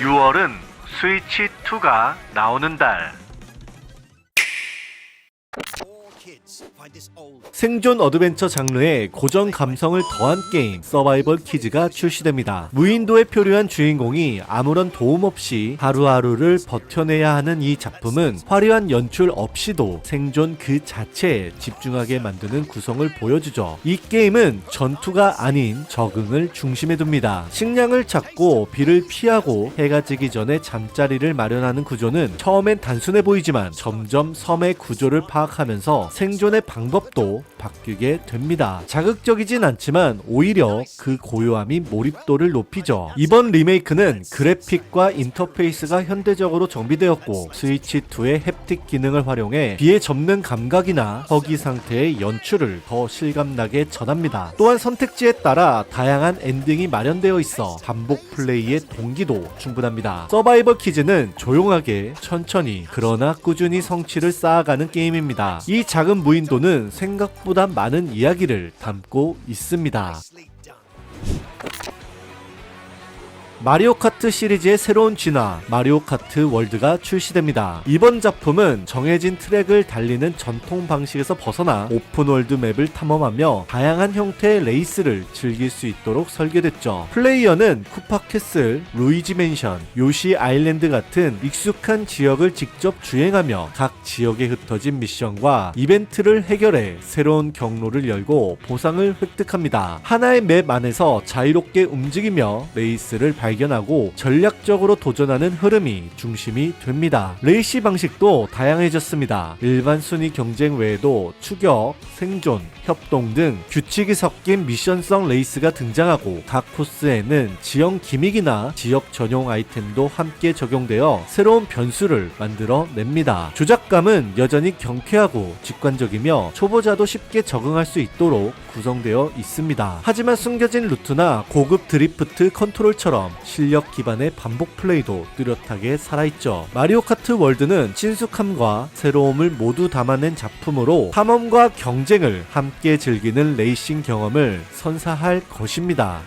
6월은 스위치 2가 나오는 달. 생존 어드벤처 장르의 고전 감성을 더한 게임 서바이벌 키즈가 출시됩니다. 무인도에 표류한 주인공이 아무런 도움 없이 하루하루를 버텨내야 하는 이 작품은 화려한 연출 없이도 생존 그 자체에 집중하게 만드는 구성을 보여주죠. 이 게임은 전투가 아닌 적응을 중심에 둡니다. 식량을 찾고 비를 피하고 해가 지기 전에 잠자리를 마련하는 구조는 처음엔 단순해 보이지만 점점 섬의 구조를 파악하면서 생존의 방법도 바뀌게 됩니다. 자극적이진 않지만 오히려 그 고요함이 몰입도를 높이죠. 이번 리메이크는 그래픽과 인터페이스가 현대적으로 정비되었고 스위치2의 햅틱 기능을 활용해 비에 접는 감각이나 허기 상태의 연출을 더 실감나게 전합니다. 또한 선택지에 따라 다양한 엔딩이 마련되어 있어 반복 플레이의 동기도 충분합니다. 서바이벌 키즈는 조용하게 천천히 그러나 꾸준히 성취를 쌓아가는 게임입니다. 이 작은 무인도 는 생각보다 많은 이야기를 담고 있습니다. 마리오 카트 시리즈의 새로운 진화 마리오 카트 월드가 출시됩니다. 이번 작품은 정해진 트랙을 달리는 전통 방식에서 벗어나 오픈월드 맵을 탐험하며 다양한 형태의 레이스를 즐길 수 있도록 설계됐죠. 플레이어는 쿠파 캐슬, 루이지 맨션, 요시 아일랜드 같은 익숙한 지역을 직접 주행하며 각 지역에 흩어진 미션과 이벤트를 해결해 새로운 경로를 열고 보상을 획득합니다. 하나의 맵 안에서 자유롭게 움직이며 레이스를 발 견하고 전략적으로 도전하는 흐름이 중심이 됩니다. 레이시 방식도 다양해졌습니다. 일반 순위 경쟁 외에도 추격, 생존, 협동 등 규칙이 섞인 미션성 레이스가 등장하고 각 코스에는 지형 기믹이나 지역 전용 아이템도 함께 적용되어 새로운 변수를 만들어 냅니다. 조작감은 여전히 경쾌하고 직관적이며 초보자도 쉽게 적응할 수 있도록 구성되어 있습니다. 하지만 숨겨진 루트나 고급 드리프트 컨트롤처럼 실력 기반의 반복 플레이도 뚜렷하게 살아있죠. 마리오 카트 월드는 친숙함과 새로움을 모두 담아낸 작품으로 탐험과 경쟁을 함께 즐기는 레이싱 경험을 선사할 것입니다.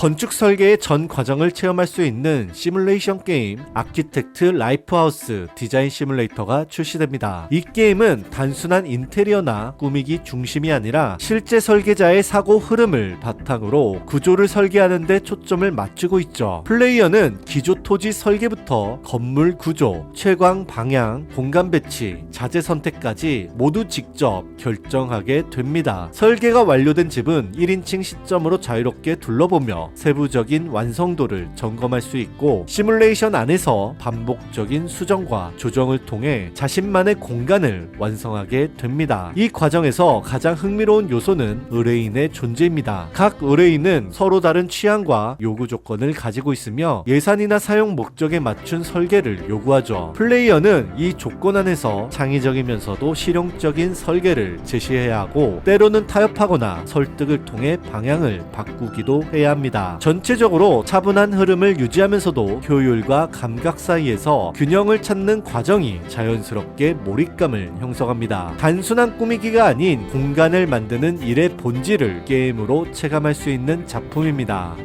건축 설계의 전 과정을 체험할 수 있는 시뮬레이션 게임 아키텍트 라이프하우스 디자인 시뮬레이터가 출시됩니다. 이 게임은 단순한 인테리어나 꾸미기 중심이 아니라 실제 설계자의 사고 흐름을 바탕으로 구조를 설계하는 데 초점을 맞추고 있죠. 플레이어는 기조 토지 설계부터 건물 구조, 채광 방향, 공간 배치, 자재 선택까지 모두 직접 결정하게 됩니다. 설계가 완료된 집은 1인칭 시점으로 자유롭게 둘러보며 세부적인 완성도를 점검할 수 있고 시뮬레이션 안에서 반복적인 수정과 조정을 통해 자신만의 공간을 완성하게 됩니다. 이 과정에서 가장 흥미로운 요소는 의뢰인의 존재입니다. 각 의뢰인은 서로 다른 취향과 요구 조건을 가지고 있으며 예산이나 사용 목적에 맞춘 설계를 요구하죠. 플레이어는 이 조건 안에서 창의적이면서도 실용적인 설계를 제시해야 하고 때로는 타협하거나 설득을 통해 방향을 바꾸기도 해야 합니다. 전체적으로 차분한 흐름을 유지하면서도 효율과 감각 사이에서 균형을 찾는 과정이 자연스럽게 몰입감을 형성합니다. 단순한 꾸미기가 아닌 공간을 만드는 일의 본질을 게임으로 체감할 수 있는 작품입니다.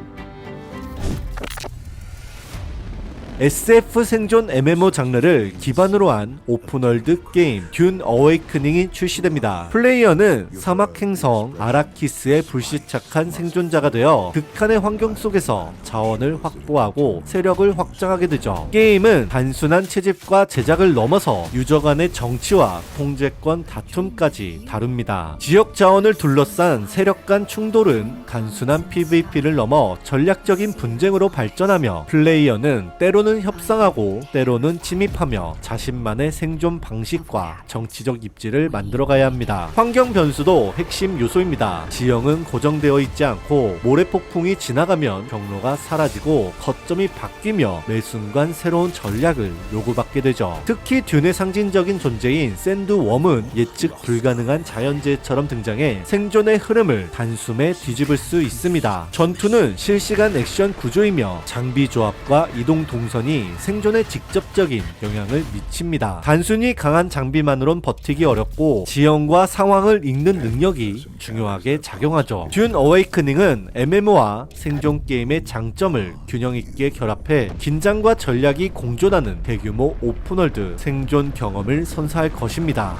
SF 생존 MMO 장르를 기반으로 한 오픈월드 게임 듄 어웨이크닝이 출시됩니다. 플레이어는 사막 행성 아라키스의 불시착한 생존자가 되어 극한의 환경 속에서 자원을 확보하고 세력을 확장하게 되죠. 게임은 단순한 채집과 제작을 넘어서 유저 간의 정치와 통제권 다툼까지 다룹니다. 지역 자원을 둘러싼 세력 간 충돌은 단순한 PVP를 넘어 전략적인 분쟁으로 발전하며 플레이어는 때로는 협상하고 때로는 침입하며 자신만의 생존 방식과 정치적 입지를 만들어가야 합니다. 환경 변수도 핵심 요소입니다. 지형은 고정되어 있지 않고 모래폭풍이 지나가면 경로가 사라지고 거점이 바뀌며 매 순간 새로운 전략을 요구받게 되죠. 특히 듄의 상징적인 존재인 샌드웜은 예측 불가능한 자연재해처럼 등장해 생존의 흐름을 단숨에 뒤집을 수 있습니다. 전투는 실시간 액션 구조이며 장비 조합과 이동 동선 동선이 생존에 직접적인 영향을 미칩니다. 단순히 강한 장비만으론 버티기 어렵고 지형과 상황을 읽는 능력이 중요하게 작용하죠. 듄 어웨이크닝은 MMO와 생존 게임의 장점을 균형 있게 결합해 긴장과 전략이 공존하는 대규모 오픈월드 생존 경험을 선사할 것입니다.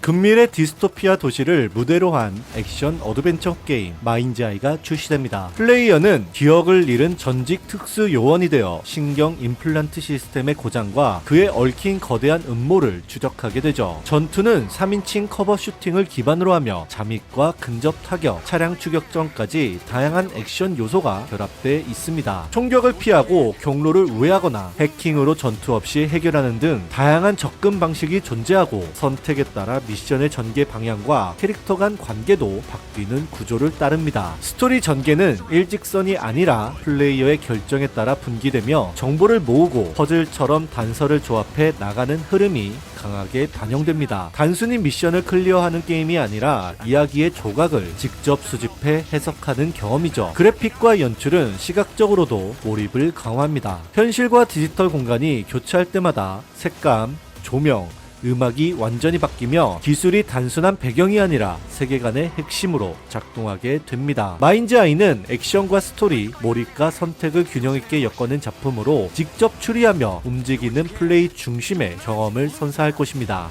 금밀의 디스토피아 도시를 무대로 한 액션 어드벤처 게임 마인즈아이가 출시됩니다. 플레이어는 기억을 잃은 전직 특수 요원이 되어 신경 임플란트 시스템의 고장과 그에 얽힌 거대한 음모를 추적하게 되죠. 전투는 3인칭 커버 슈팅을 기반으로 하며 잠입과 근접 타격, 차량 추격전까지 다양한 액션 요소가 결합돼 있습니다. 총격을 피하고 경로를 우회하거나 해킹으로 전투 없이 해결하는 등 다양한 접근 방식이 존재하고 선택에 따라 미션의 전개 방향과 캐릭터 간 관계도 바뀌는 구조를 따릅니다. 스토리 전개는 일직선이 아니라 플레이어의 결정에 따라 분기되며 정보를 모으고 퍼즐처럼 단서를 조합해 나가는 흐름이 강하게 반영됩니다. 단순히 미션을 클리어하는 게임이 아니라 이야기의 조각을 직접 수집해 해석하는 경험이죠. 그래픽과 연출은 시각적으로도 몰입을 강화합니다. 현실과 디지털 공간이 교차할 때마다 색감, 조명, 음악이 완전히 바뀌며 기술이 단순한 배경이 아니라 세계관의 핵심으로 작동하게 됩니다. 마인즈 아이는 액션과 스토리, 몰입과 선택을 균형 있게 엮어낸 작품으로 직접 추리하며 움직이는 플레이 중심의 경험을 선사할 것입니다.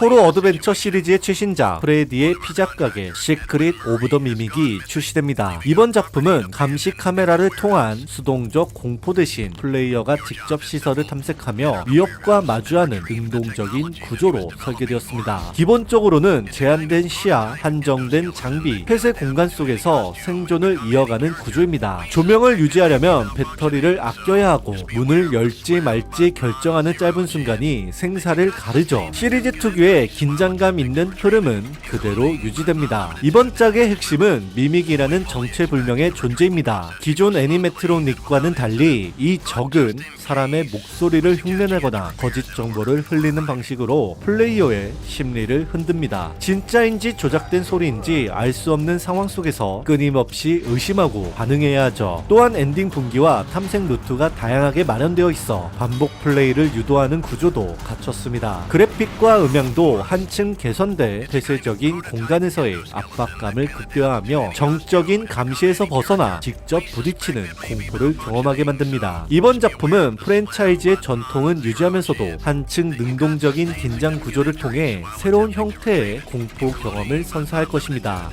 호러 어드벤처 시리즈의 최신작 프레디의 피자 가게 시크릿 오브 더 미믹이 출시됩니다. 이번 작품은 감시 카메라를 통한 수동적 공포 대신 플레이어가 직접 시설을 탐색하며 위협과 마주하는 능동적인 구조로 설계되었습니다. 기본적으로는 제한된 시야, 한정된 장비, 폐쇄 공간 속에서 생존을 이어가는 구조입니다. 조명을 유지하려면 배터리를 아껴야 하고 문을 열지 말지 결정하는 짧은 순간이 생사를 가르죠. 시리즈 특유의 긴장감 있는 흐름은 그대로 유지됩니다. 이번 짝의 핵심은 미믹이라는 정체불명의 존재입니다. 기존 애니메트로닉과는 달리 이 적은 사람의 목소리를 흉내내거나 거짓 정보를 흘리는 방식으로 플레이어의 심리를 흔듭니다. 진짜인지 조작된 소리인지 알 수 없는 상황 속에서 끊임없이 의심하고 반응해야 하죠. 또한 엔딩 분기와 탐색 루트가 다양하게 마련되어 있어 반복 플레이를 유도하는 구조도 갖췄습니다. 그래픽과 음향도 한층 개선돼 폐쇄적인 공간에서의 압박감을 극대화하며 정적인 감시에서 벗어나 직접 부딪히는 공포를 경험하게 만듭니다. 이번 작품은 프랜차이즈의 전통은 유지하면서도 한층 능동적인 긴장 구조를 통해 새로운 형태의 공포 경험을 선사할 것입니다.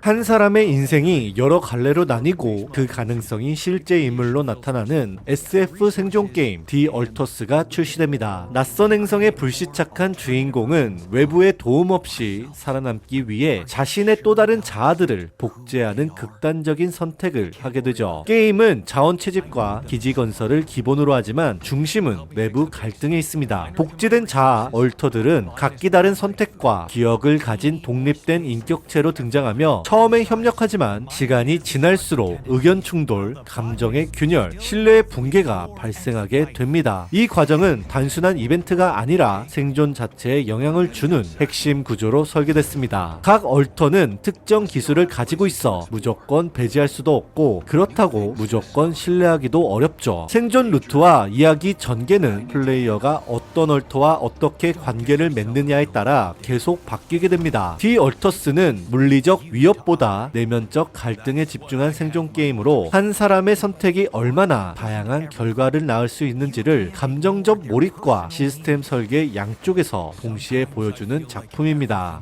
한 사람의 인생이 여러 갈래로 나뉘고 그 가능성이 실제 인물로 나타나는 SF 생존 게임 디 얼터스가 출시됩니다. 낯선 행성에 불시착한 주인공은 외부의 도움 없이 살아남기 위해 자신의 또 다른 자아들을 복제하는 극단적인 선택을 하게 되죠. 게임은 자원 채집과 기지 건설을 기본으로 하지만 중심은 내부 갈등에 있습니다. 복제된 자아 얼터들은 각기 다른 선택과 기억을 가진 독립된 인격체로 등장하며 처음엔 협력하지만 시간이 지날수록 의견 충돌, 감정의 균열, 신뢰의 붕괴가 발생하게 됩니다. 이 과정은 단순한 이벤트가 아니라 생존 자체에 영향을 주는 핵심 구조로 설계됐습니다. 각 얼터는 특정 기술을 가지고 있어 무조건 배제할 수도 없고 그렇다고 무조건 신뢰하기도 어렵죠. 생존 루트와 이야기 전개는 플레이어가 어떤 얼터와 어떻게 관계를 맺느냐에 따라 계속 바뀌게 됩니다. 디 얼터스 는 물리적 위협보다 내면적 갈등에 집중한 생존 게임으로 한 사람의 선택이 얼마나 다양한 결과를 낳을 수 있는지를 감정적 몰입과 시스템 설계 양쪽에서 동시에 보여주는 작품입니다.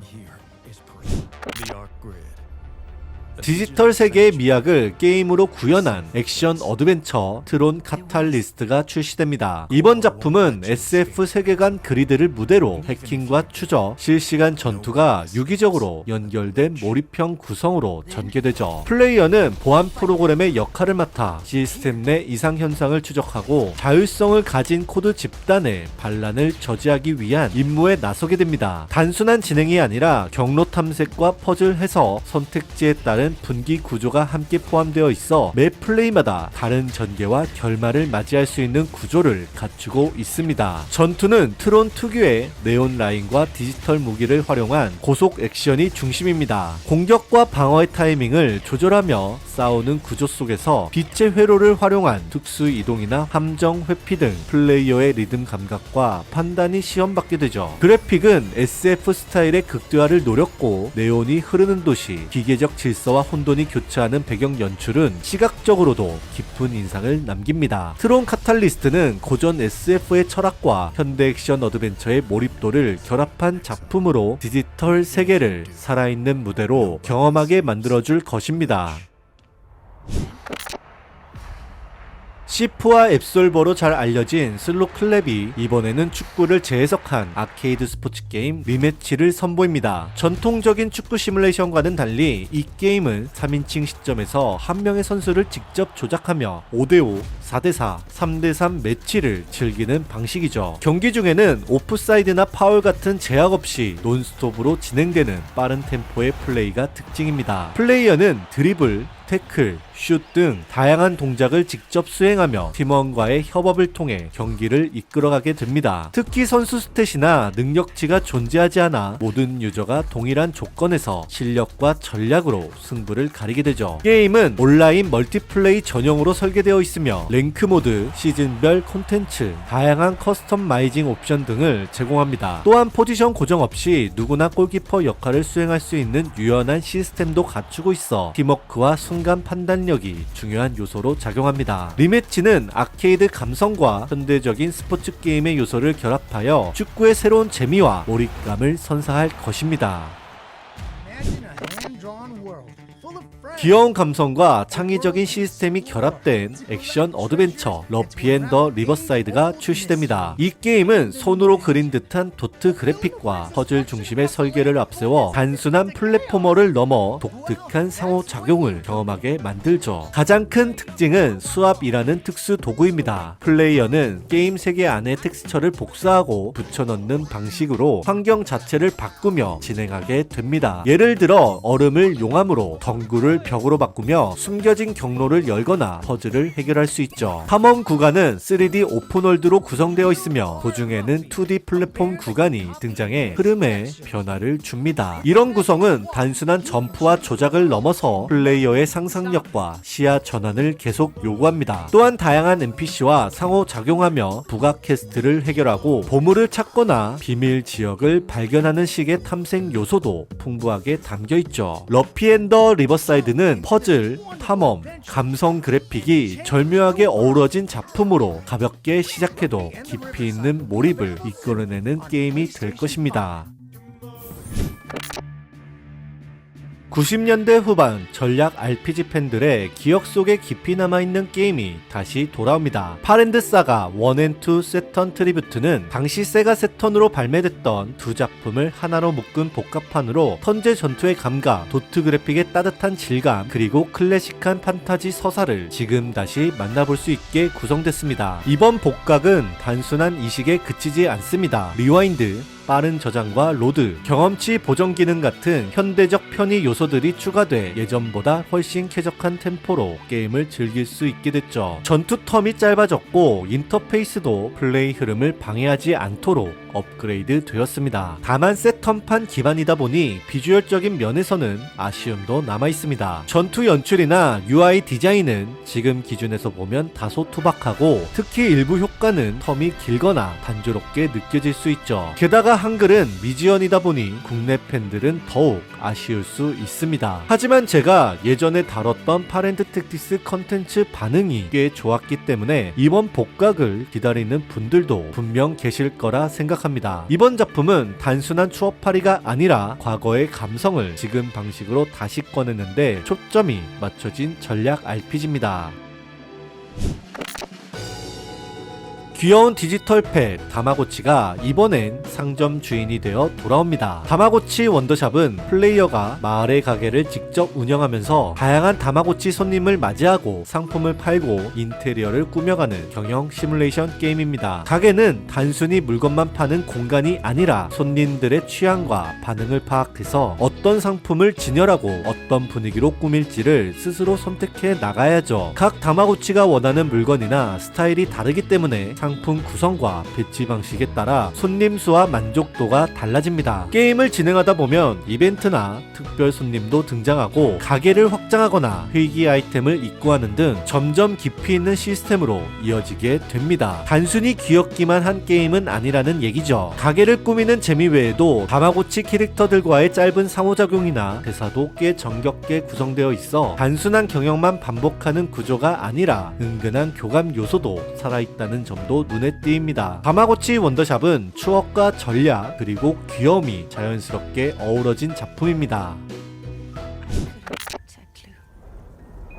디지털 세계의 미학을 게임으로 구현한 액션 어드벤처 트론 카탈리스트가 출시됩니다. 이번 작품은 SF 세계관 그리드를 무대로 해킹과 추적, 실시간 전투가 유기적으로 연결된 몰입형 구성으로 전개되죠. 플레이어는 보안 프로그램의 역할을 맡아 시스템 내 이상 현상을 추적하고 자율성을 가진 코드 집단의 반란을 저지하기 위한 임무에 나서게 됩니다. 단순한 진행이 아니라 경로 탐색과 퍼즐 해석, 선택지에 따른 다양한 분기 구조가 함께 포함되어 있어 매 플레이마다 다른 전개와 결말을 맞이할 수 있는 구조를 갖추고 있습니다. 전투는 트론 특유의 네온 라인과 디지털 무기를 활용한 고속 액션이 중심입니다. 공격과 방어의 타이밍을 조절하며 싸우는 구조 속에서 빛의 회로를 활용한 특수 이동이나 함정 회피 등 플레이어의 리듬 감각과 판단이 시험받게 되죠. 그래픽은 SF 스타일의 극대화를 노렸고 네온이 흐르는 도시, 기계적 질서와 혼돈이 교차하는 배경 연출은 시각적으로도 깊은 인상을 남깁니다. 트론 카탈리스트는 고전 SF의 철학과 현대 액션 어드벤처의 몰입도를 결합한 작품으로 디지털 세계를 살아있는 무대로 경험하게 만들어줄 것입니다. 시프와 앱솔버로 잘 알려진 슬로 클랩이 이번에는 축구를 재해석한 아케이드 스포츠 게임 리매치를 선보입니다. 전통적인 축구 시뮬레이션과는 달리 이 게임은 3인칭 시점에서 한 명의 선수를 직접 조작하며 5대5, 4대4, 3대3 매치를 즐기는 방식이죠. 경기 중에는 오프사이드나 파울 같은 제약 없이 논스톱으로 진행되는 빠른 템포의 플레이가 특징입니다. 플레이어는 드리블, 태클, 슛 등 다양한 동작을 직접 수행하며 팀원과의 협업을 통해 경기를 이끌어가게 됩니다. 특히 선수 스탯이나 능력치가 존재하지 않아 모든 유저가 동일한 조건에서 실력과 전략으로 승부를 가리게 되죠. 게임은 온라인 멀티플레이 전용으로 설계되어 있으며 랭크 모드, 시즌별 콘텐츠, 다양한 커스텀마이징 옵션 등을 제공합니다. 또한 포지션 고정 없이 누구나 골키퍼 역할을 수행할 수 있는 유연한 시스템도 갖추고 있어 팀워크와 순간 판단력이 중요한 요소로 작용합니다. 리매치는 아케이드 감성과 현대적인 스포츠 게임의 요소를 결합하여 축구의 새로운 재미와 몰입감을 선사할 것입니다. 귀여운 감성과 창의적인 시스템이 결합된 액션 어드벤처 러피 앤더 리버사이드가 출시됩니다. 이 게임은 손으로 그린 듯한 도트 그래픽과 퍼즐 중심의 설계를 앞세워 단순한 플랫포머를 넘어 독특한 상호작용을 경험하게 만들죠. 가장 큰 특징은 수압이라는 특수 도구입니다. 플레이어는 게임 세계 안의 텍스처를 복사하고 붙여넣는 방식으로 환경 자체를 바꾸며 진행하게 됩니다. 예를 들어 얼음을 용암으로 덩굴을 벽으로 바꾸며 숨겨진 경로를 열거나 퍼즐을 해결할 수 있죠. 탐험 구간은 3D 오픈월드로 구성되어 있으며 도중에는 2D 플랫폼 구간이 등장해 흐름에 변화를 줍니다. 이런 구성은 단순한 점프와 조작을 넘어서 플레이어의 상상력과 시야 전환을 계속 요구합니다. 또한 다양한 NPC와 상호작용하며 부각 퀘스트를 해결하고 보물을 찾거나 비밀 지역을 발견하는 식의 탐색 요소도 풍부하게 담겨 있죠. 러피앤더 리버사이드 는 퍼즐, 탐험, 감성 그래픽이 절묘하게 어우러진 작품으로 가볍게 시작해도 깊이 있는 몰입을 이끌어내는 게임이 될 것입니다. 90년대 후반 전략 RPG 팬들의 기억 속에 깊이 남아있는 게임이 다시 돌아옵니다. 파랜드 사가 1&2 세턴 트리뷰트는 당시 세가 세턴으로 발매됐던 두 작품을 하나로 묶은 복합판으로 턴제 전투의 감각, 도트 그래픽의 따뜻한 질감, 그리고 클래식한 판타지 서사를 지금 다시 만나볼 수 있게 구성됐습니다. 이번 복각은 단순한 이식에 그치지 않습니다. 리와인드, 빠른 저장과 로드, 경험치 보정 기능 같은 현대적 편의 요소들이 추가돼 예전보다 훨씬 쾌적한 템포로 게임을 즐길 수 있게 됐죠. 전투 텀이 짧아졌고 인터페이스도 플레이 흐름을 방해하지 않도록 업그레이드 되었습니다. 다만 세턴판 기반이다 보니 비주얼적인 면에서는 아쉬움도 남아 있습니다. 전투 연출이나 UI 디자인은 지금 기준에서 보면 다소 투박하고 특히 일부 효과는 텀이 길거나 단조롭게 느껴질 수 있죠. 게다가 한글은 미지연이다 보니 국내 팬들은 더욱 아쉬울 수 있습니다. 하지만 제가 예전에 다뤘던 파렌트 택티스 컨텐츠 반응이 꽤 좋았기 때문에 이번 복각을 기다리는 분들도 분명 계실 거라 생각합니다. 이번 작품은 단순한 추억팔이가 아니라 과거의 감성을 지금 방식으로 다시 꺼내는데 초점이 맞춰진 전략 RPG입니다. 귀여운 디지털 펫 다마고치가 이번엔 상점 주인이 되어 돌아옵니다. 다마고치 원더샵은 플레이어가 마을의 가게를 직접 운영하면서 다양한 다마고치 손님을 맞이하고 상품을 팔고 인테리어를 꾸며가는 경영 시뮬레이션 게임입니다. 가게는 단순히 물건만 파는 공간이 아니라 손님들의 취향과 반응을 파악해서 어떤 상품을 진열하고 어떤 분위기로 꾸밀지를 스스로 선택해 나가야죠. 각 다마고치가 원하는 물건이나 스타일이 다르기 때문에 상품 구성과 배치 방식에 따라 손님 수와 만족도가 달라집니다. 게임을 진행하다 보면 이벤트나 특별 손님도 등장하고 가게를 확장하거나 회기 아이템을 입고하는 등 점점 깊이 있는 시스템으로 이어지게 됩니다. 단순히 귀엽기만 한 게임은 아니라는 얘기죠. 가게를 꾸미는 재미 외에도 다마고치 캐릭터들과의 짧은 상호작용이나 대사도 꽤 정겹게 구성되어 있어 단순한 경영만 반복하는 구조가 아니라 은근한 교감 요소도 살아있다는 점도 눈에 띄입니다. 다마고치 원더샵은 추억과 전략 그리고 귀여움이 자연스럽게 어우러진 작품입니다.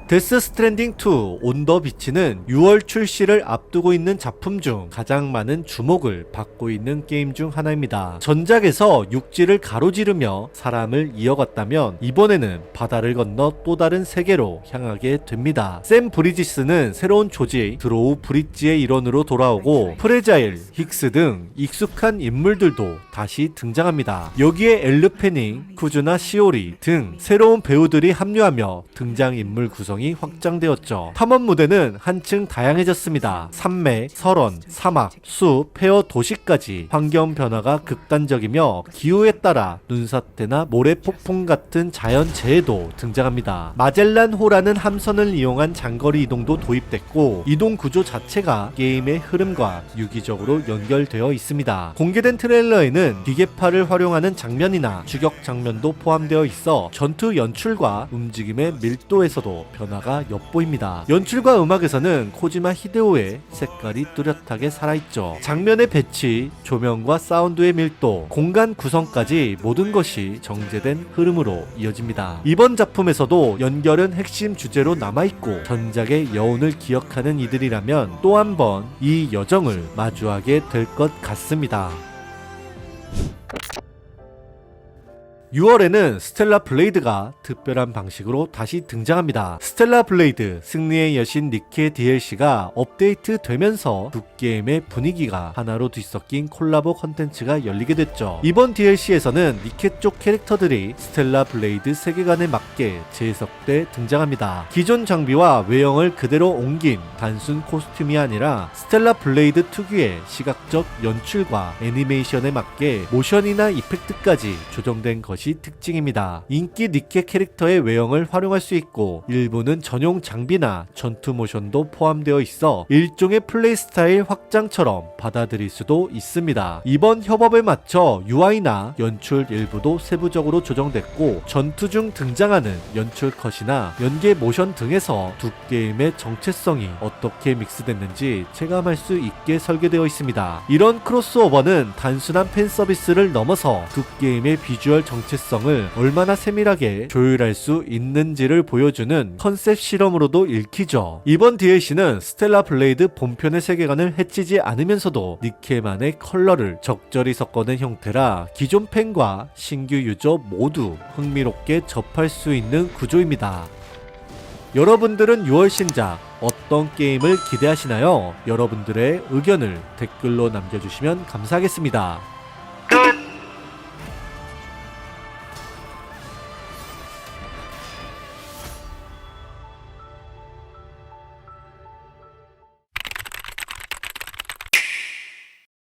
데스 스트랜딩 2 온 더 비치는 6월 출시를 앞두고 있는 작품 중 가장 많은 주목을 받고 있는 게임 중 하나입니다. 전작에서 육지를 가로지르며 사람을 이어갔다면 이번에는 바다를 건너 또 다른 세계로 향하게 됩니다. 샘 브리지스는 새로운 조직 드로우 브릿지의 일원으로 돌아오고 프레자일, 힉스 등 익숙한 인물들도 다시 등장합니다. 여기에 엘르 페닝, 쿠즈나 시오리 등 새로운 배우들이 합류하며 등장 인물 구성 이 확장되었죠. 탐험 무대는 한층 다양해졌습니다. 산맥, 설원, 사막, 숲, 폐허 도시까지 환경 변화가 극단적이며 기후에 따라 눈사태나 모래 폭풍 같은 자연 재해도 등장합니다. 마젤란 호라는 함선을 이용한 장거리 이동도 도입됐고 이동 구조 자체가 게임의 흐름과 유기적으로 연결되어 있습니다. 공개된 트레일러에는 기계파를 활용하는 장면이나 추격 장면도 포함되어 있어 전투 연출과 움직임의 밀도에서도 변 화가 엿보입니다. 연출과 음악에서는 코지마 히데오의 색깔이 뚜렷하게 살아있죠. 장면의 배치, 조명과 사운드의 밀도, 공간 구성까지 모든 것이 정제된 흐름으로 이어집니다. 이번 작품에서도 연결은 핵심 주제로 남아있고 전작의 여운을 기억하는 이들이라면 또 한 번 이 여정을 마주하게 될 것 같습니다. 6월에는 스텔라 블레이드가 특별한 방식으로 다시 등장합니다. 스텔라 블레이드 승리의 여신 니케 DLC가 업데이트 되면서 두 게임의 분위기가 하나로 뒤섞인 콜라보 컨텐츠가 열리게 됐죠. 이번 DLC에서는 니케 쪽 캐릭터들이 스텔라 블레이드 세계관에 맞게 재해석돼 등장합니다. 기존 장비와 외형을 그대로 옮긴 단순 코스튬이 아니라 스텔라 블레이드 특유의 시각적 연출과 애니메이션에 맞게 모션이나 이펙트까지 조정된 것이 특징입니다. 인기 니케 캐릭터의 외형을 활용할 수 있고 일부는 전용 장비나 전투 모션도 포함되어 있어 일종의 플레이 스타일 확장처럼 받아들일 수도 있습니다. 이번 협업에 맞춰 UI나 연출 일부도 세부적으로 조정됐고 전투 중 등장하는 연출 컷이나 연계 모션 등에서 두 게임의 정체성이 어떻게 믹스됐는지 체감할 수 있게 설계되어 있습니다. 이런 크로스오버는 단순한 팬 서비스를 넘어서 두 게임의 비주얼 정체성을 얼마나 세밀하게 조율할 수 있는지를 보여주는 컨셉 실험으로도 읽히죠. 이번 DLC는 스텔라 블레이드 본편의 세계관을 해치지 않으면서도 니케만의 컬러를 적절히 섞어낸 형태라 기존 팬과 신규 유저 모두 흥미롭게 접할 수 있는 구조입니다. 여러분들은 6월 신작 어떤 게임을 기대하시나요? 여러분들의 의견을 댓글로 남겨주시면 감사하겠습니다.